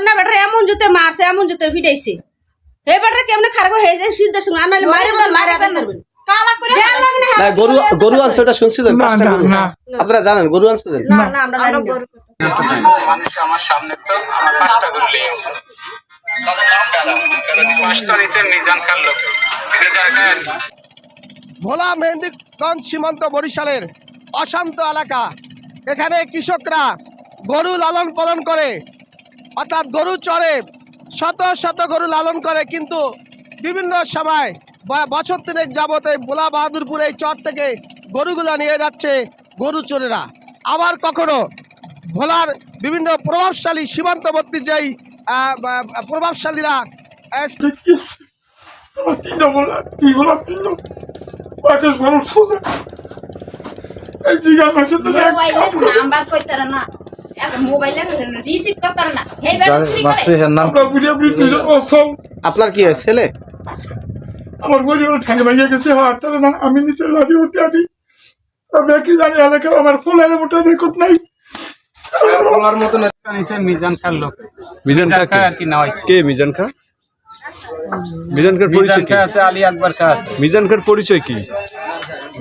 না বেটা এমন জুতে মারছে এমন জুতে ফিটাইছে হে বেটা কেমনে খারাপ হয়ে যায়? সিদ্ধ সঙ্গে মারি বলে মারি আদান করবেন গরু গরু আনছে ওটা। আপনারা জানেন গরু আনছে না না আমরা জানি আমার সামনে তো আমার পাঁচটা গরু? লেগে গেছে পাঁচটা নিচে মিজান খান লোক এটা জায়গায় ভোলা মেহেন্দিগঞ্জ সীমান্ত বরিশালের অশান্ত এলাকা। এখানে কৃষকরা গরু লালন পালন করে। অর্থাৎ গরু চড়ে শত শত গরু লালন করে কিন্তু বিভিন্ন সময় বছর তিনেক যাবত এই ভোলা বাহাদুরপুর এই চর থেকে গরুগুলো নিয়ে যাচ্ছে গরু চোরেরা আবার কখনো ভোলার বিভিন্ন প্রভাবশালী সীমান্তবর্তী যেই প্রভাবশালীরা বলা এই জিজ্ঞাসা আপনার কি হয় ছেলে? আমার গরি ঠ্যাং ভেঙে গেছে হাঁটতে না আমি নিচে লাঠি উঠে আটি তবে কি জানি এলাকার আমার ফলের মতো রেকর্ড নাই। বলার মিজান খান লোক। মিজান? আর কি না কে মিজান খা মিজান খার মিজান পরিচয় কি? আছে আলী আকবর খা আছে। মিজান খার পরিচয় কি?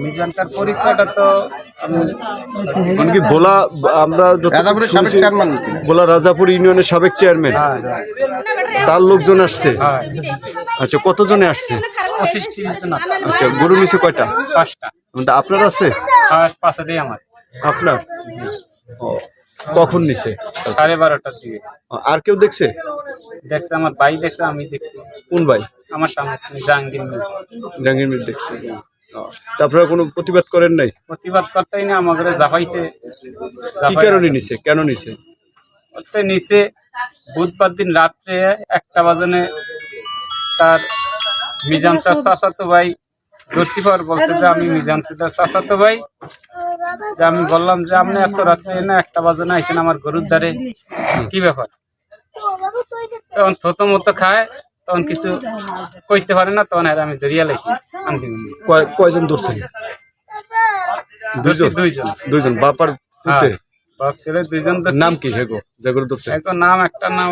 মিজান পরিচয়টা তো আমি মানে কি ভোলা আমরা। ভোলা রাজাপুর ইউনিয়নের সাবেক চেয়ারম্যান হ্যাঁ, হ্যাঁ, তার লোকজন আসছে। হ্যাঁ। আচ্ছা কতজনে আসছে। আচ্ছা গরু নিচে কয়টা? পাঁচটা। আপনার আছে? পাঁচটাই আমার। আপনার? ও, কখন নিছে? সাড়ে বারোটার দিকে। আর কেউ দেখছে? দেখছে আমার ভাই দেখছে আমি দেখছি। কোন ভাই? আমার সামনে জাহাঙ্গীর মিল জাহাঙ্গীর মির দেখছে। তা আপনারা কোনো প্রতিবাদ করেন নাই? প্রতিবাদ করতেই না আমাদের জাফাইছে কি কারণে নিছে? কেন নিছে? বলতে নিচে বুধবার দিন রাত্রে একটা বাজনে তার মিজান স্যার চাচাতো ভাই দর্শিফার বলছে যে আমি মিজান স্যার চাচাতো ভাই। যে আমি বললাম যে আপনি এত রাত্রে না একটা বাজনে আইসেন আমার গরুর দ্বারে? কি ব্যাপার? তখন থতো মতো খায় তখন কিছু কইতে পারে না তখন আর আমি দরিয়া লাইছি আনতে কয়- কয়জন ধরছেন দর্শি দুইজন। দুইজন? বাপার হ্যাঁ, বাপ ছেলে দুইজন নাম কি হেগো যেগুলো ধরছে এখন নাম একটা নাম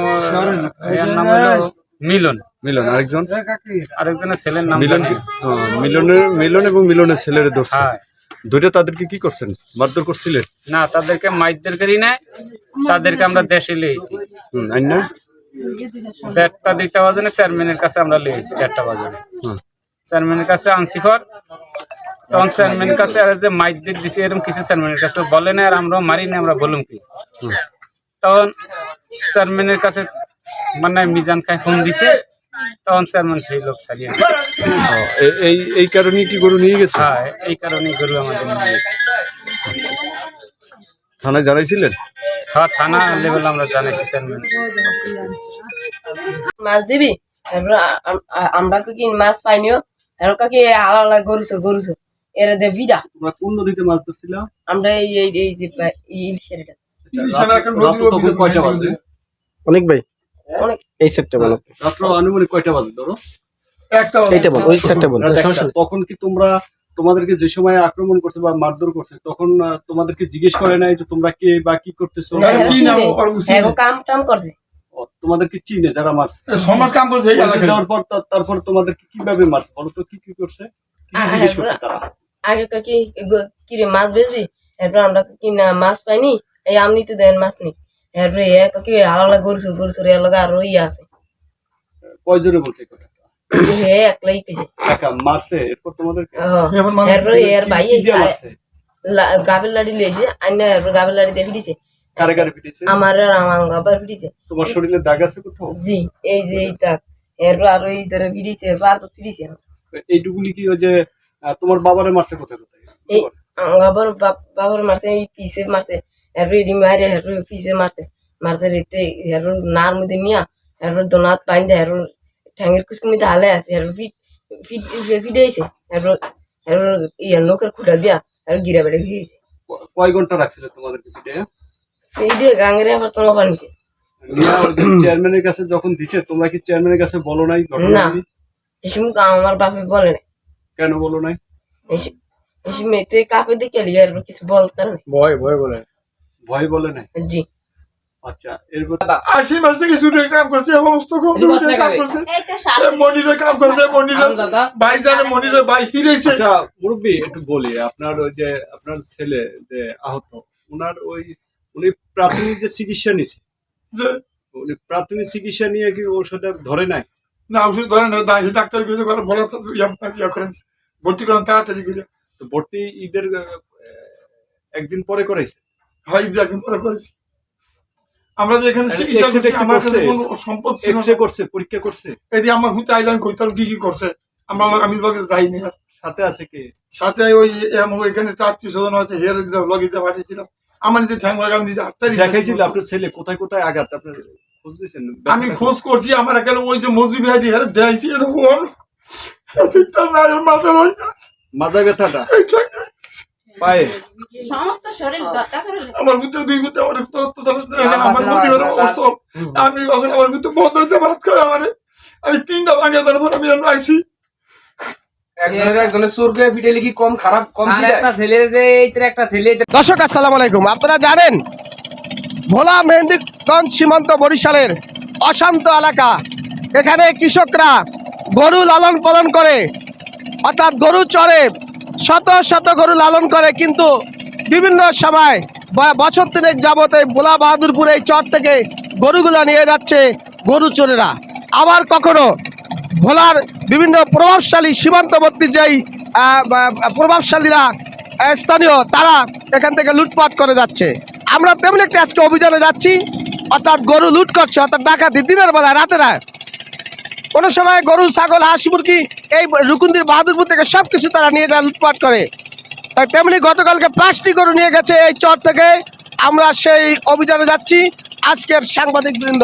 এর নাম হলো মিলন। মিলন আরেকজন? আরেকজনের ছেলের নাম মিলন জানি। মিলনের মিলন এবং মিলনের ছেলের ধরছে হ্যাঁ। দুইটা তাদেরকে কি করছেন? মারধর করছিলেন? না তাদেরকে মাইকদের করি না তাদেরকে আমরা দেশে লিয়েছি। হুম আইন না দেড়টা দুইটা বাজনে চেয়ারম্যানের কাছে আমরা লিয়েছি দেড়টা বাজনে। চেয়ারম্যানের কাছে আনছি পর তখন চেয়ারম্যানের কাছে আর যে মাইকদের দিছে এরকম কিছু চেয়ারম্যানের কাছে বলে না আর আমরা মারি না আমরা বলুম কি? তখন চেয়ারম্যানের কাছে মানে মিজান খাই ফোন দিছে তখন চেয়ারম্যান সেই লোক এ- এই এই কারণে কি গরু নিয়ে গেছে? হ্যাঁ এই কারণে গরু আমাদের নিয়ে গেছে। থানায় জানাইছিলেন? হ্যাঁ থানা লেভেল আমরা জানাইছি মাছ দিবি? আমরা কি মাছ পাইনিও? এরকম কি আলাদা গরুছো গরুছো। এরা দে ভিডা তোমরা কোন নদীতে মাছ ধরছিল? আমরা এই এই এই যে এই ইলিশের এটা অনেক ভাই? অনেক। এই সেটটা বলো রাত্র আনুমানিক কয়টা বাজে ধরো? একটা এইটা বল ওই সেটটা বল। তখন কি তোমরা তোমাদেরকে যে সময় আক্রমণ করছে বা মারধর করছে তখন তোমাদেরকে জিজ্ঞেস করে নাই যে তোমরা কে বা কি করতেছো? চিনি। এখন কাম টাম করছে। তোমাদেরকে চিনে যারা মারছে। সমাজ কাম করছে এই পর তারপর তোমাদেরকে কীভাবে মারছে? বলো তো কি কি করছে? জিজ্ঞেস করছে তারা? আগে তো কি কি রে মাছ বেচবি? এরপর আমরা কি না মাছ পাইনি? এই আমনি তো দেন মাছ নি এরপরে কি আলাদা এর লগে আরও ইয়ে আছে। কয় জোরে বলছে কথা? হে একলাই পেছে। একা মারছে এরপর তোমাদেরকে এবার মানুষ- এরপরে এর ভাই কি দিয়ে মারছে? গাবের লাড়ি লিয়েছে আইনা এরপর গাবের লাড়ি দিয়ে ফিরিছে কারে কারে পিটিছে? আমার আর আমার গাবার ফিরিছে তোমার শরীরে দাগ আছে কোথাও? জি এই যে এইটা। এরপর আরও এই ধরে ফিরিছে বার তো ফিরিছে এইটুকুনি কি ওই যে আহ, তোমার বাবারে মারছে কোথায় কোথায়? এই গাবার বাবার মারছে এই পিসে মারছে। এরপর এডি মারে এরপর মারছে। মারছে রেতে এরপর নার মধ্যে নিয়া এরপর দোনাত পাইন দেয় এরপর ঠ্যাঙ্গের কুচকুর মধ্যে হালে আছে এরপর ফিট ফিট ফিটেছে এরপর এরপর ইয়া লোকের খুঁটা দিয়া এরপর গিরা বেড়ে ফিরেছে কয় ঘণ্টা রাখছিল তোমাদেরকে পিঠে ফিটে গাঙ্গেরে আবার তোমার পানিছে চেয়ারম্যানের কাছে যখন দিছে তোমরা কি চেয়ারম্যানের কাছে বলো নাই না? এসব আমার বাপে বলে না কেন বলো নাই এসব এসব মেয়েতে কাপে দিয়ে লিয়ে কিছু বলতাম না ভয় বলে নাই জি আচ্ছা এরপর আশি মাস থেকে শুরু কাম করছে অবস্থা কম কাম করছে? এই তো শাশুড়ি মনিরে কাম করছে মনিরে ভাই জানে মনিরে ভাই ফিরেছে। আচ্ছা মুরব্বী একটু বলি আপনার ওই যে আপনার ছেলে যে আহত ওনার ওই উনি প্রাথমিক যে চিকিৎসা নিছে। উনি প্রাথমিক চিকিৎসা নিয়ে কি ওষুধ ধরে নাই? না ওষুধ ধরেন না ডাক্তার কিছু করে বলার ইয়া- করেন ভর্তি করেন তাড়াতাড়ি করে তো ভর্তি ঈদের একদিন পরে করেছে হয় একদিন পরে করেছি। আমরা যে এখানে চিকিৎসা করছি আমার কাছে কোনো সম্পদ ছিল এক্সরে করছে পরীক্ষা করছে। এদি আমার হুতে আইলাম কইতাম কি কি করছে? আমরা আমি লগে আর সাথে আছে কি? সাথে ওই আত্মীয় স্বজন হচ্ছে হেয়ার লগে দিতে পাঠিয়েছিলাম। আমার নিজে ঠ্যাং লাগাম নিজে আট তারিখ দেখাইছিল আপনার ছেলে কোথায় কোথায় আঘাত? আপনার খোঁজ আমি খোঁজ করছি আমার এখানে ওই যে মজুরি হাইডি হেরে দেখাইছি এরকম। মাজা ব্যথাটা। পায়ে সমস্ত শরীর দত্তা করে আমার ভিতরে দুই ভিতরে আমার তো তো না, আমার মনিবের অবস্থা আমি আমার ভিতরে বন্ধ ভাত খাই আমারে। তিনটা ভাঙিয়ে দেওয়ার পর আইসি দর্শক আসসালামু আলাইকুম। আপনারা জানেন ভোলা মেহেন্দিগঞ্জ সীমান্ত বরিশালের অশান্ত এলাকা। এখানে কৃষকরা গরু লালন পালন করে। অর্থাৎ গরু চড়ে শত শত গরু লালন করে, কিন্তু বিভিন্ন সময় বছর তিনেক যাবত এই ভোলা বাহাদুরপুর এই চর থেকে গরুগুলা নিয়ে যাচ্ছে গরু চোরেরা। আবার কখনো ভোলার বিভিন্ন প্রভাবশালী, সীমান্তবর্তী যেই প্রভাবশালীরা স্থানীয়, তারা এখান থেকে লুটপাট করে যাচ্ছে। আমরা তেমনি একটা আজকে অভিযানে যাচ্ছি, অর্থাৎ গরু লুট করছে, অর্থাৎ ডাকাতি দিনের বেলায় রাতে না কোনো সময় গরু, ছাগল, হাঁস, মুরগি এই রুকুন্দির বাহাদুরপুর থেকে সব কিছু তারা নিয়ে যায়, লুটপাট করে। তাই তেমনি গতকালকে পাঁচটি গরু নিয়ে গেছে এই চর থেকে। আমরা সেই অভিযানে যাচ্ছি। আজকের সাংবাদিক বৃন্দ